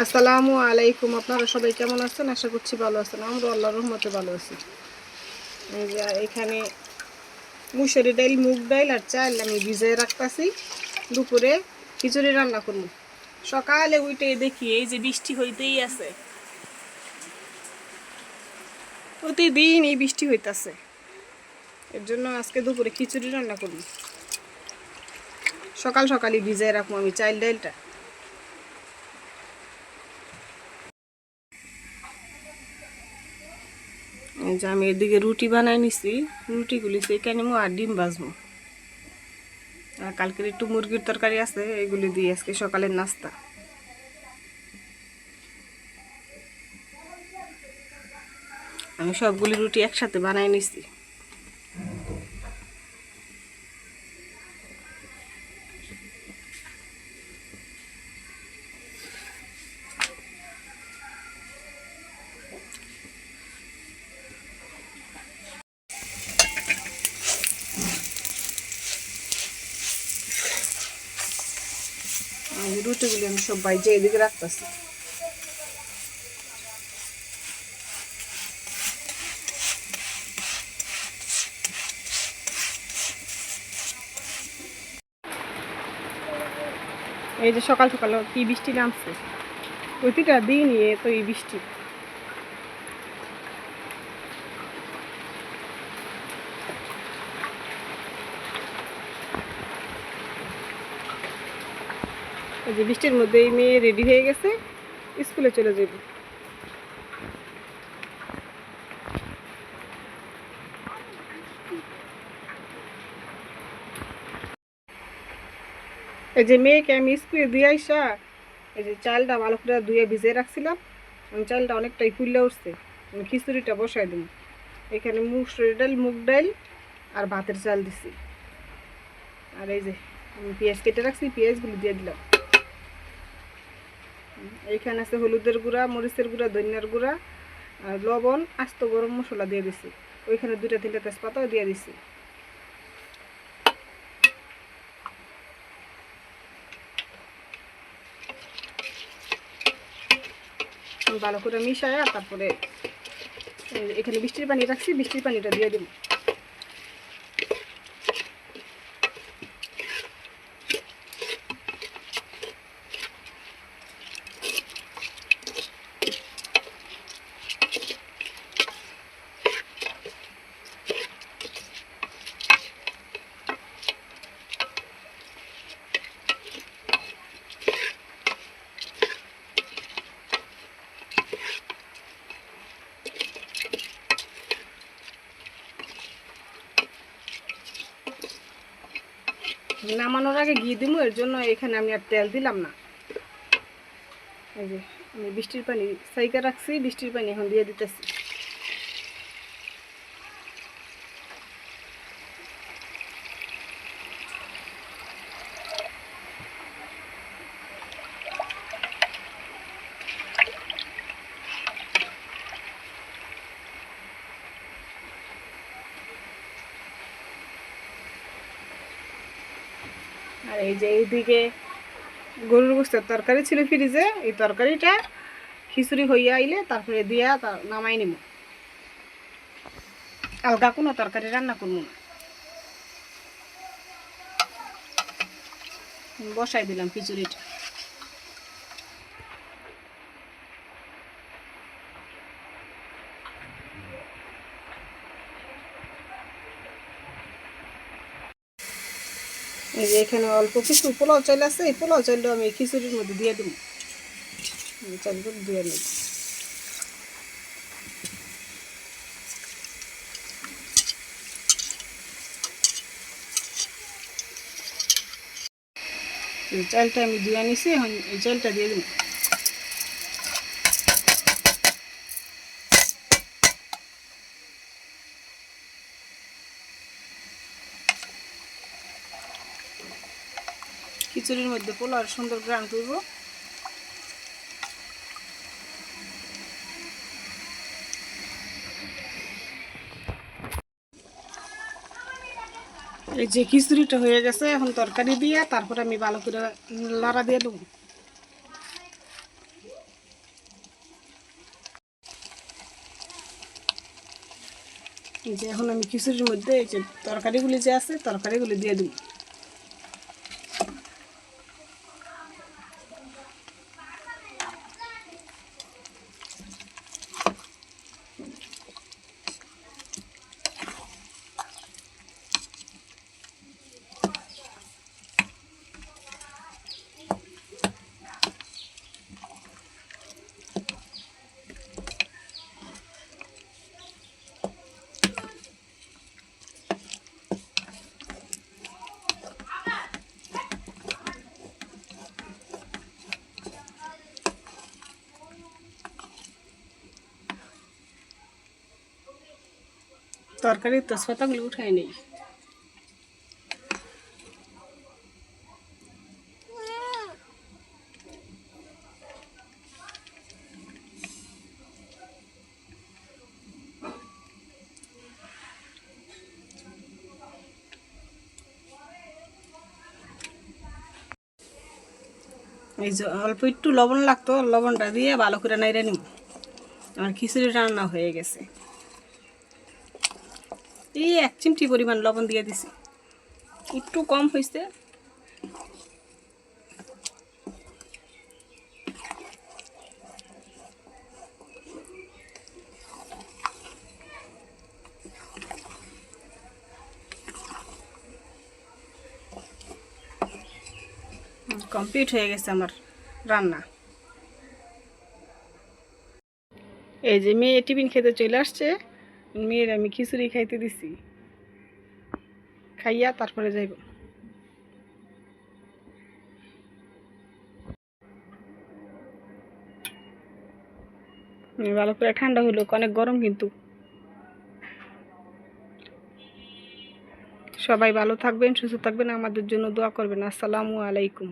আসসালামু আলাইকুম। আপনারা সবাই কেমন আছেন? আশা করছি ভালো আছেন। আমরা আল্লাহর রহমতে ভালো আছি। এখানে মুসুরি ডাইল, মুগ ডাইল আর চাল আমি ভিজিয়ে রাখতেছি দুপুরে। খিচুড়ি রান্না করব। সকালে উঠে দেখি এই যে বৃষ্টি হইতেই আছে। প্রতিদিন এই বৃষ্টি হইতেছে। এর জন্য আজকে দুপুরে খিচুড়ি রান্না করব। সকাল সকালই ভিজিয়ে রাখব আমি চাল ডাইলটা। যে আমি এদিকে রুটি বানাই নিছি, রুটিগুলি সেখানে মো আর ডিম ভাজবো। আর কালকের একটু মুরগির তরকারি আছে, এগুলি দিয়ে আজকে সকালের নাস্তা। আমি সবগুলি রুটি একসাথে বানাই নিছি আমি রুটিগুলি আমি সব বাইজে এদিকে রাখতেছি। এই যে সকাল সকাল কি বৃষ্টি নামছে? ওই পিঠা দিই নিয়ে তো এই বৃষ্টি। যে বৃষ্টির মধ্যে এই মেয়ে রেডি হয়ে গেছে, স্কুলে চলে যাবে। এই যে মেয়েকে আমি স্কুলে দিয়ে আইসা, এই যে চালটা ভালো করে ধুয়ে ভিজিয়ে রাখছিলাম। চালটা অনেকটাই ফুললে উঠছে, আমি খিচুড়িটা বসাই দিই এখানে মুসুরি ডাল, মুগ ডাল আর ভাতের চাল দিছি। আর এই যে আমি পেঁয়াজ কেটে রাখছি, পেঁয়াজগুলো দিয়ে দিলাম। এইখানে আছে হলুদের গুঁড়া, মরিচের গুঁড়া, ধনিয়ার গুঁড়া লবণ, আস্ত গরম মশলা দিয়ে দিছি। ওইখানে দুইটা তিনটা তেজপাতাও দিয়ে দিছি। ভালো করে মিশায় তারপরে এখানে বৃষ্টির পানি রাখছি, বৃষ্টির পানিটা দিয়ে দিব। নামানোর আগে ঘি দিব এর জন্য এখানে আমি আর তেল দিলাম না। এই যে, আমি বৃষ্টির পানি সাইকা রাখছি, বৃষ্টির পানি এখন দিয়ে দিতেছি। আর এই যে এইদিকে গরুর গোস্তের তরকারি ছিল ফ্রিজে, এই তরকারিটা খিচুড়ি হইয়া আইলে তারপরে দিয়া তার নামাই নিব আলগা কোনো তরকারি রান্না করব না। বসাই দিলাম খিচুড়িটা। এখানে অল্প কিছু পোলাও চাল আছে, এই পোলাও চালটা আমি খিচুড়ির মধ্যে দিয়ে দেবো। চালগুলো দিয়ে নেব। চালটা আমি দিয়ে নিছি, এখন এই চালটা দিয়ে দেবো। খিচুড়ির মধ্যে পোলার সুন্দর গ্রান করব। এই যে খিচুড়িটা হয়ে গেছে, এখন তরকারি দিয়ে তারপরে আমি ভালো করে লাড়া দিয়ে দেবো। যে এখন আমি খিচুড়ির মধ্যে এই যে তরকারিগুলি যে আছে, তরকারিগুলি দিয়ে দেবো। তরকারির তেজপাতাগুলি উঠাই নেই। এই যে অল্প একটু লবণ লাগতো, লবণটা দিয়ে ভালো করে নাইড়ে নিব। আমার খিচুড়ি রান্না হয়ে গেছে। এই এক চিমটি পরিমাণ লবণ দিয়ে দিছি। একটু কম হয়েছে কমপ্লিট হয়ে গেছে আমার রান্না। এই যে মেয়ে টিফিন খেতে চলে আসছে। মেয়ের আমি খিচুড়ি খাইতে দিছি। খাইয়া তারপরে যাইব। ভালো করে ঠান্ডা হইল, অনেক গরম কিন্তু। সবাই ভালো থাকবেন, সুস্থ থাকবেন, আমাদের জন্য দোয়া করবেন। আসসালামু আলাইকুম।